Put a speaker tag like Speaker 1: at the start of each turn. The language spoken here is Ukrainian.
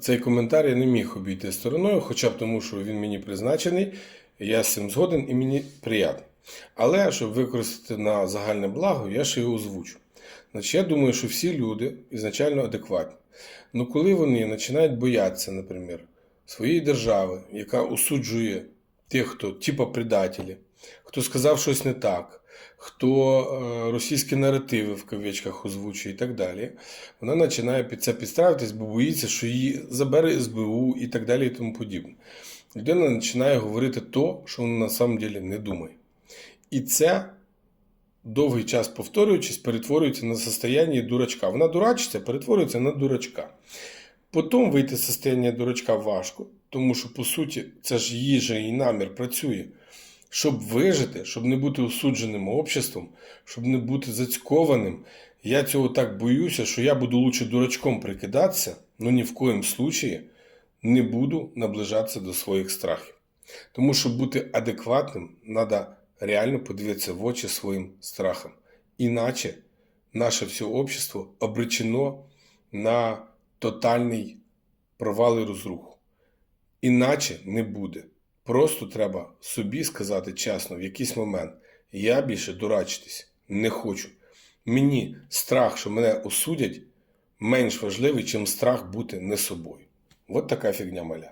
Speaker 1: Цей коментар я не міг обійти стороною, хоча б тому, що він мені призначений, я з цим згоден і мені приємно. Але щоб використати на загальне благо, я ще його озвучу. Значить, я думаю, що всі люди ізначально адекватні. Ну коли вони починають боятися, наприклад, своєї держави, яка осуджує тих, хто типа предателі, хто сказав щось не так, хто е, російські наративи в кавичках озвучує і так далі, вона починає під це підставитись, бо боїться, що її забере СБУ і так далі і тому подібне. Людина починає говорити то, що вона на самом деле не думає. І це довгий час повторюючись, перетворюється на состояние дурачка. Вона дурачиться, перетворюється на дурачка. Потім вийти з состояння дурачка важко, тому що, по суті, це ж її же і намір працює. Щоб вижити, щоб не бути осудженим обществом, щоб не бути зацькованим. Я цього так боюся, що я буду лучше дурачком прикидатися, але ні в коїм случаї не буду наближатися до своїх страхів. Тому щоб бути адекватним, треба реально подивитися в очі своїм страхам. Іначе наше все общество обречено на тотальний провал і розруху. Іначе не буде. Просто треба собі сказати чесно в якийсь момент: я більше дурачитись не хочу. Мені страх, що мене осудять, менш важливий, чим страх бути не собою. От така фігня маля.